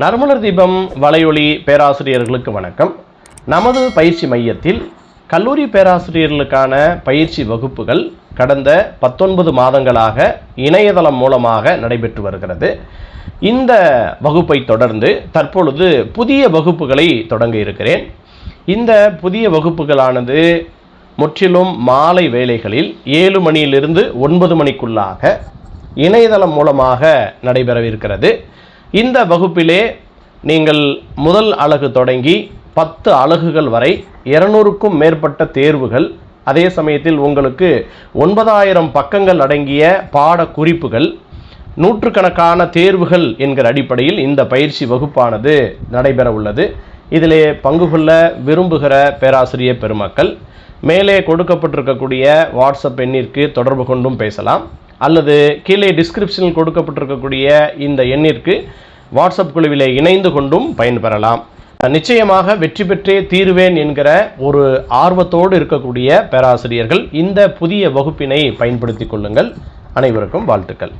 நறுமலர் தீபம் வலையொலி பேராசிரியர்களுக்கு வணக்கம். நமது பயிற்சி மையத்தில் கல்லூரி பேராசிரியர்களுக்கான பயிற்சி வகுப்புகள் கடந்த பத்தொன்பது மாதங்களாக இணையதளம் மூலமாக நடைபெற்று வருகிறது. இந்த வகுப்பை தொடர்ந்து தற்பொழுது புதிய வகுப்புகளை தொடங்க இருக்கிறேன். இந்த புதிய வகுப்புகளானது முற்றிலும் மாலை வேளைகளில் ஏழு மணியிலிருந்து ஒன்பது மணிக்குள்ளாக இணையதளம் மூலமாக நடைபெறவிருக்கிறது. இந்த வகுப்பிலே நீங்கள் முதல் அலகு தொடங்கி பத்து அலகுகள் வரை இருநூறுக்கும் மேற்பட்ட தேர்வுகள் அதே சமயத்தில் உங்களுக்கு ஒன்பதாயிரம் பக்கங்கள் அடங்கிய பாட குறிப்புகள் நூற்றுக்கணக்கான தேர்வுகள் என்கிற அடிப்படையில் இந்த பயிற்சி வகுப்பானது நடைபெற உள்ளது. இதிலே பங்கு கொள்ள விரும்புகிற பேராசிரியர் பெருமக்கள் மேலே கொடுக்கப்பட்டிருக்கக்கூடிய வாட்ஸ்அப் எண்ணிற்கு தொடர்பு கொண்டும் பேசலாம். அல்லது கீழே டிஸ்கிரிப்ஷனில் கொடுக்கப்பட்டிருக்கக்கூடிய இந்த எண்ணிற்கு வாட்ஸ்அப் குழுவிலே இணைந்து கொண்டும் பயன்பெறலாம். நிச்சயமாக வெற்றி பெற்றே தீர்வேன் என்கிற ஒரு ஆர்வத்தோடு இருக்கக்கூடிய பேராசிரியர்கள் இந்த புதிய வகுப்பினை பயன்படுத்திக் கொள்ளுங்கள். அனைவருக்கும் வாழ்த்துக்கள்.